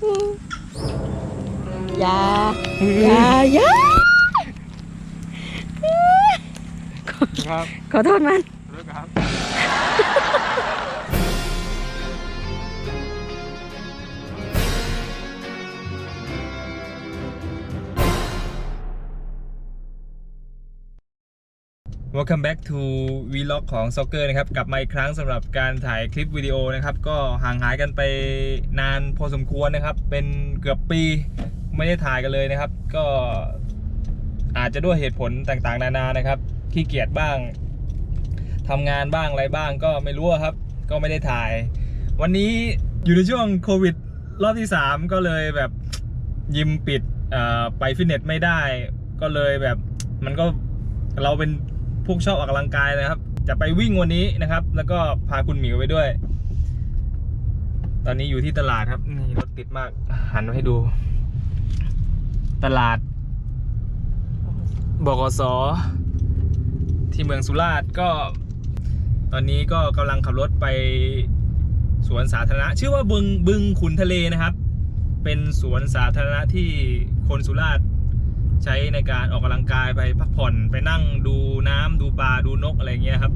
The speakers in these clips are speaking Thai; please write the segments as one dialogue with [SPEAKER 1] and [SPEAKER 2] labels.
[SPEAKER 1] อย่าอย่าอย่า
[SPEAKER 2] ครับ
[SPEAKER 1] ขอโทษมัน
[SPEAKER 2] เลิกครับ Welcome back to Vlog ของ Soccer นะครับ กลับมาอีกครั้งสำหรับการถ่ายคลิปวิดีโอนะครับ ก็ห่างหายกันไปนานพอสมควรนะครับ เป็นเกือบปีไม่ได้ถ่ายกันเลยนะครับ ก็อาจจะด้วยเหตุผลต่างๆ นานานะครับขี้เกียจบ้างทำงานบ้างอะไรบ้างก็ไม่รู้ครับ ก็ไม่ได้ถ่าย วันนี้อยู่ในช่วงโควิดรอบที่ 3 ก็เลยแบบยิมปิดไปฟิตเนสไม่ได้ ก็เลยแบบมันก็เราเป็น พวกชอบออกกำลังกายนะครับ จะไปวิ่งวันนี้นะครับ แล้วก็พาคุณหมิวไปด้วย ตอนนี้อยู่ที่ตลาดครับนี่รถติดมาก หันมาให้ดู ตลาดบกสที่เมืองสุราษฎร์ก็ ตอนนี้ก็กำลังขับรถไปสวนสาธารณะ ชื่อว่าบึงบึงขุนทะเลนะครับ เป็นสวนสาธารณะที่คนสุราษฎร์ ใช้ในการออกกำลังกายไปพักผ่อนไปนั่งดูน้ำดูปลาดูนกอะไรเงี้ยครับ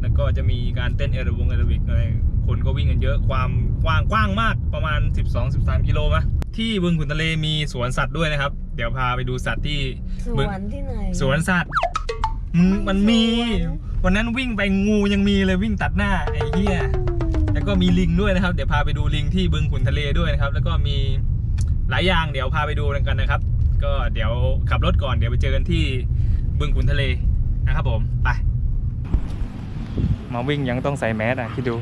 [SPEAKER 2] แล้วก็จะมีการเต้นเอรวงเอโรบิกอะไรคนก็วิ่งกันเยอะความกว้างกว้างมากประมาณ 12-13 กิโลมะที่บึงขุนทะเลมีสวนสัตว์ด้วยนะครับ เดี๋ยวพาไปดูสัตว์ที่
[SPEAKER 1] สวนที่ไหน
[SPEAKER 2] สวนสัตว์มึงมันมี วันนั้นวิ่งไปงูยังมีเลยวิ่งตัดหน้าไอ้เหี้ยแล้วก็มีลิงด้วยนะครับ เดี๋ยวพาไปดูลิงที่บึงขุนทะเลด้วยนะครับ แล้วก็มีหลายอย่างเดี๋ยวพาไปดูกันนะครับ ก็เดี๋ยวขับรถก่อนเดี๋ยวไปเจอกันที่บึงขุนทะเลนะครับผมไปมาวิ่งยังต้องใส่แมสอะคิดดู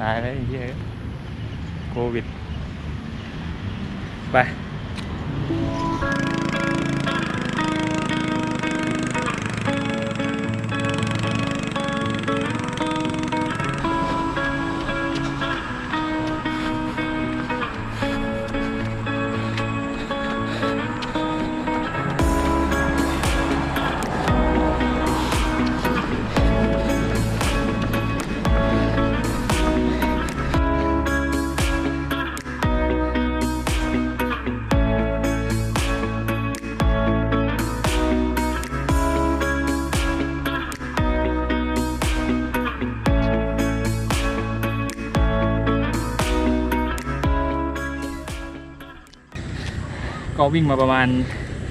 [SPEAKER 2] ตายแล้วไอ้เหี้ยโควิด ไป ก็วิ่งมาประมาณ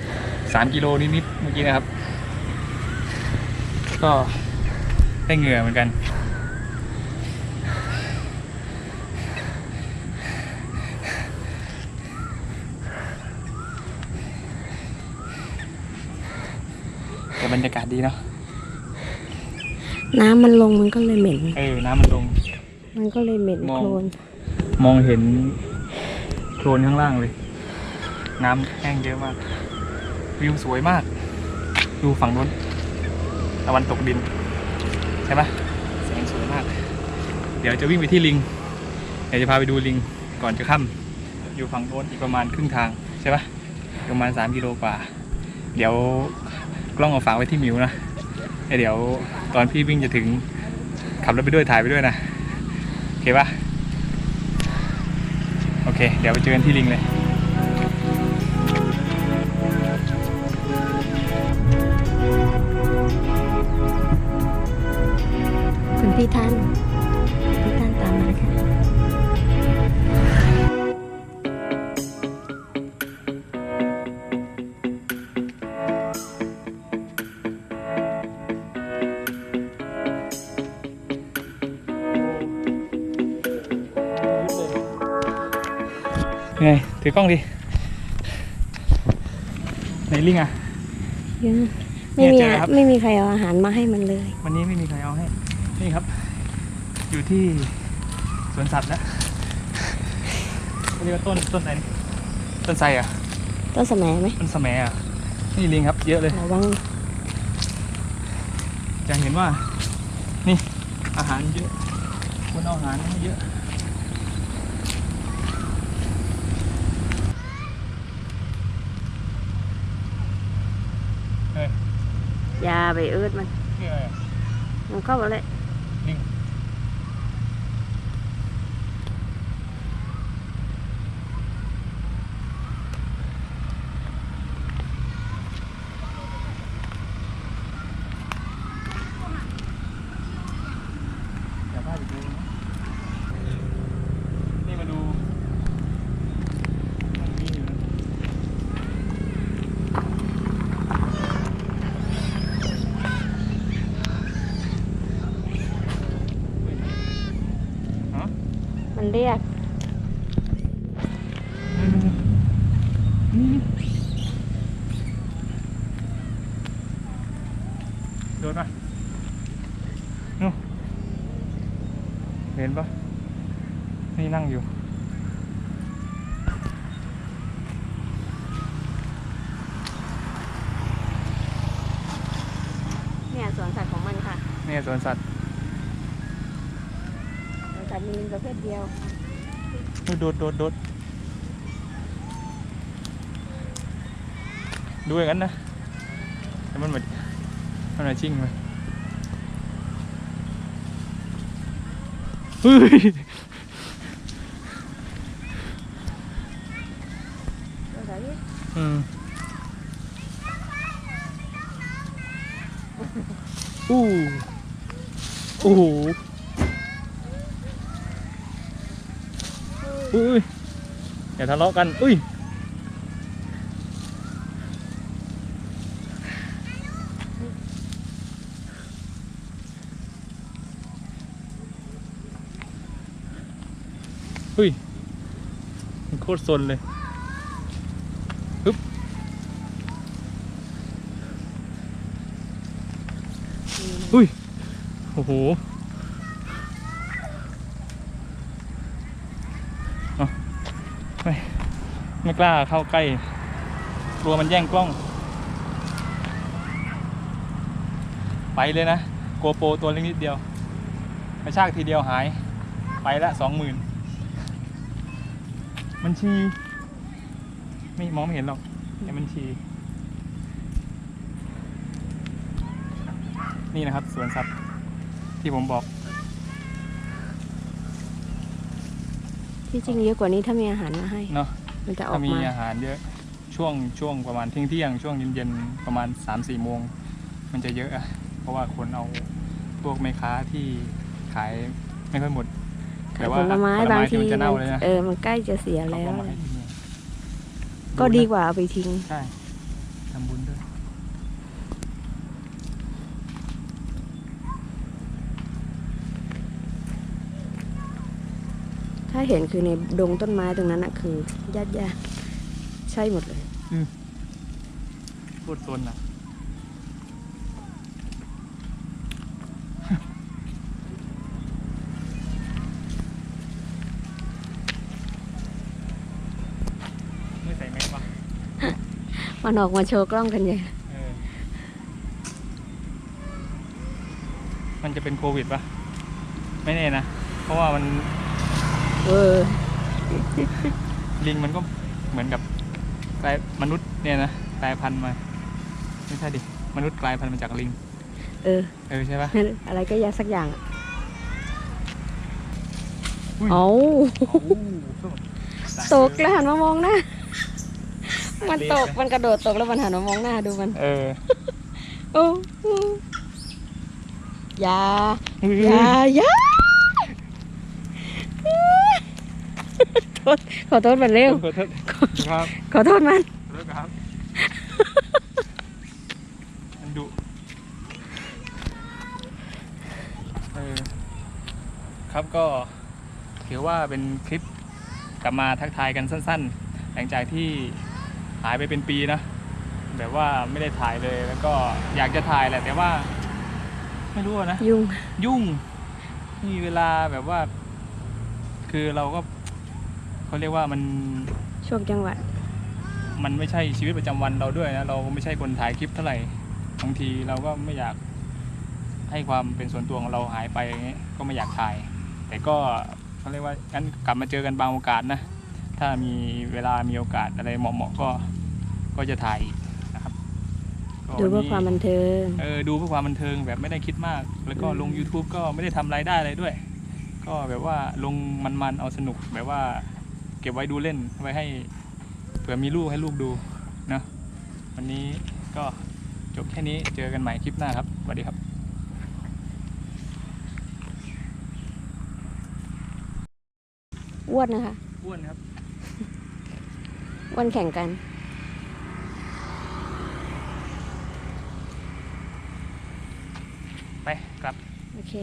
[SPEAKER 2] 3 กิโลนิดๆเมื่อกี้นะครับ ก็ได้เหงื่อเหมือนกัน แต่บรรยากาศดีเนาะ
[SPEAKER 1] น้ำมันลงมันก็เลยเหม็น
[SPEAKER 2] เออ น้ำมันลง
[SPEAKER 1] มันก็เลยเหม็น
[SPEAKER 2] มอง
[SPEAKER 1] โคลน
[SPEAKER 2] มองเห็นโคลนข้างล่างเลย น้ำแห้งเยอะมาก วิวสวยมาก ดูฝั่งนู้นตะวันตกดิน ใช่ไหมแสงสวยมาก เดี๋ยวจะวิ่งไปที่ลิง เดี๋ยวจะพาไปดูลิงก่อนจะค่ำอยู่ฝั่งโน้นอีกประมาณครึ่งทางใช่ปะประมาณ 3 กิโลกว่า เดี๋ยวกล้องเอาฝากไว้ที่มิวนะเดี๋ยวตอนพี่วิ่งจะถึงขับรถไปด้วยถ่ายไปด้วยนะโอเคปะโอเค เดี๋ยวไปเจอกันที่ลิงเลย
[SPEAKER 1] ท่านพี่ท่านตามมาค่ะ
[SPEAKER 2] ไงถือกล้องดิไหนลิงอะ
[SPEAKER 1] ยังไม่มี
[SPEAKER 2] เนี่ยเจอ
[SPEAKER 1] อะ
[SPEAKER 2] ครับ
[SPEAKER 1] ไม่มีใครเอาอาหารมาให้มันเลย
[SPEAKER 2] วันนี้ไม่มีใครเอาให้ นี่ครับ อยู่ที่สวนสัตว์แล้วเขาเรียกว่าต้นต้นไหนต้นไทรอะ
[SPEAKER 1] ต้นสมัยไหม
[SPEAKER 2] ต้นสะแมอะนี่ลิงครับ เยอะเลย
[SPEAKER 1] ระวัง
[SPEAKER 2] จะเห็นว่า นี่อาหารเยอะคนเอาอาหารให้เยอะเฮ้ย
[SPEAKER 1] อย่าไปเอิดมัน
[SPEAKER 2] นี่อะไรอะ
[SPEAKER 1] มันเข้ามาเลย
[SPEAKER 2] นะนู่เห็นปะนี่นั่งอยู่
[SPEAKER 1] เนี่ยสวนสัตว์ขอ
[SPEAKER 2] ง
[SPEAKER 1] มันค่ะ
[SPEAKER 2] เนี่ยสวนสัตว์
[SPEAKER 1] สัตว์มีลิงประเภทเดียว
[SPEAKER 2] โดดโดดโดดดูอย่างนั้นนะแต่มันเหมือน มันเหมือนชิ่งเลยเฮ้ย
[SPEAKER 1] ตัวไหนนี่
[SPEAKER 2] อืมอู้โอ้โหอุ้ยอย่าทะ เลาะกันอุ้ยมันโคตรซนเลยปึ๊บอุ้ยโอ้โหไม่ไม่กล้าเข้าใกล้กลัวมันแย่งกล้อง ไปเลยนะโกโปรตัวเล็กนิดเดียวกระชากทีเดียวหาย ไปละสองหมื่น มันชี ไม่มองไม่เห็นหรอกแต่มันชี นี่นะครับสวนสัตว์ที่ผมบอก
[SPEAKER 1] ที่จริงเยอะกว่านี้ถ้ามีอาหารมาให้
[SPEAKER 2] เนาะ
[SPEAKER 1] มันจะออ
[SPEAKER 2] ถ้ากมี
[SPEAKER 1] มา
[SPEAKER 2] อาหารเยอะช่วงช่วงประมาณเที่ยงเที่ยงๆช่วงเย็นเย็นๆประมาณ3ามสี่โมง มันจะเยอะอะ เพราะว่าคนเอาพวกแม่ค้าที่ขายไม่ค่อยหมด
[SPEAKER 1] ขายผลไม้
[SPEAKER 2] ผล
[SPEAKER 1] บาง
[SPEAKER 2] ไม้
[SPEAKER 1] ที
[SPEAKER 2] ที่มันจะเน่าเลยนะ
[SPEAKER 1] เออมันใกล้จะเสีย
[SPEAKER 2] เขา
[SPEAKER 1] แล้ว
[SPEAKER 2] ก็มาให้ที่นี่
[SPEAKER 1] ก็ดีกว่าเอาไปทิ้ง
[SPEAKER 2] ใช่ทำบุญด้วย
[SPEAKER 1] ถ้าเห็นคือในดงต้นไม้ตรงนั้นอะคือญาติญาติใช่หมดเลย
[SPEAKER 2] พูดโซนอะ ไม่ใส่แมสปะ
[SPEAKER 1] มันออกมาโชว์กล้องกันใหญ่
[SPEAKER 2] เออมันจะเป็นโควิดปะไม่แน่นะ เพราะว่ามัน
[SPEAKER 1] เออ
[SPEAKER 2] ลิงมันก็เหมือนกับกลายมนุษย์เนี่ยนะกลายพันธุ์มา ไม่ใช่ดิ มนุษย์กลายพันธุ์มาจากลิง
[SPEAKER 1] เออ
[SPEAKER 2] เออใช่ปะ
[SPEAKER 1] อะไรก็ยาสักอย่างอะ
[SPEAKER 2] อุ้ย
[SPEAKER 1] เอา
[SPEAKER 2] โอ้
[SPEAKER 1] ตกแล้วหันมามองหน้า มันตกมันกระโดดตกแล้วมันหันมามองหน้าดูมัน
[SPEAKER 2] เออ
[SPEAKER 1] โอ้โอ้อยา
[SPEAKER 2] อุ้ย
[SPEAKER 1] อยาอยาโทษขอโทษมันเร็ว
[SPEAKER 2] ขอโทษครับ
[SPEAKER 1] ขอโทษมัน
[SPEAKER 2] ขอโทษครับมันดุเออครับก็ถือว่าเป็นคลิปกลับมาทักทายกันสั้น ๆ หลังจากที่ หายไปเป็นปีนะ แบบว่าไม่ได้ถ่ายเลยแล้วก็อยากจะถ่ายแหละ แต่ว่า ไม่รู้อะนะ
[SPEAKER 1] ยุ่ง
[SPEAKER 2] ยุ่งไม่มีเวลาแบบว่า คือเราก็เขาเรียกว่ามัน
[SPEAKER 1] ช่วงจังหวะ
[SPEAKER 2] มันไม่ใช่ชีวิตประจำวันเราด้วยนะเราไม่ใช่คนถ่ายคลิปเท่าไหร่บางทีเราก็ไม่อยากให้ความเป็นส่วนตัวของเราหายไปอย่างเงี้ยก็ไม่อยากถ่าย แต่ก็เขาเรียกว่างั้นกลับมาเจอกันบางโอกาสนะ ถ้ามีเวลามีโอกาสอะไรเหมาะๆก็ก็จะถ่ายอีกนะครับก็
[SPEAKER 1] ดูเพื่อความบันเทิง
[SPEAKER 2] เออดูเพื่อความบันเทิงแบบไม่ได้คิดมาก แล้วก็ลง YouTube ก็ไม่ได้ทำรายได้อะไรด้วย ก็แบบว่าลงมันๆเอาสนุกแบบว่า เก็บไว้ดูเล่นไว้ให้เผื่อมีลูกให้ลูกดูเนอะวันนี้ก็จบแค่นี้เจอกันใหม่คลิปหน้าครับสวัสดีครับ
[SPEAKER 1] อ้วนนะคะ
[SPEAKER 2] อ้วนครับ
[SPEAKER 1] อ้ วนแข่งกัน
[SPEAKER 2] ไปกลับ
[SPEAKER 1] โอเค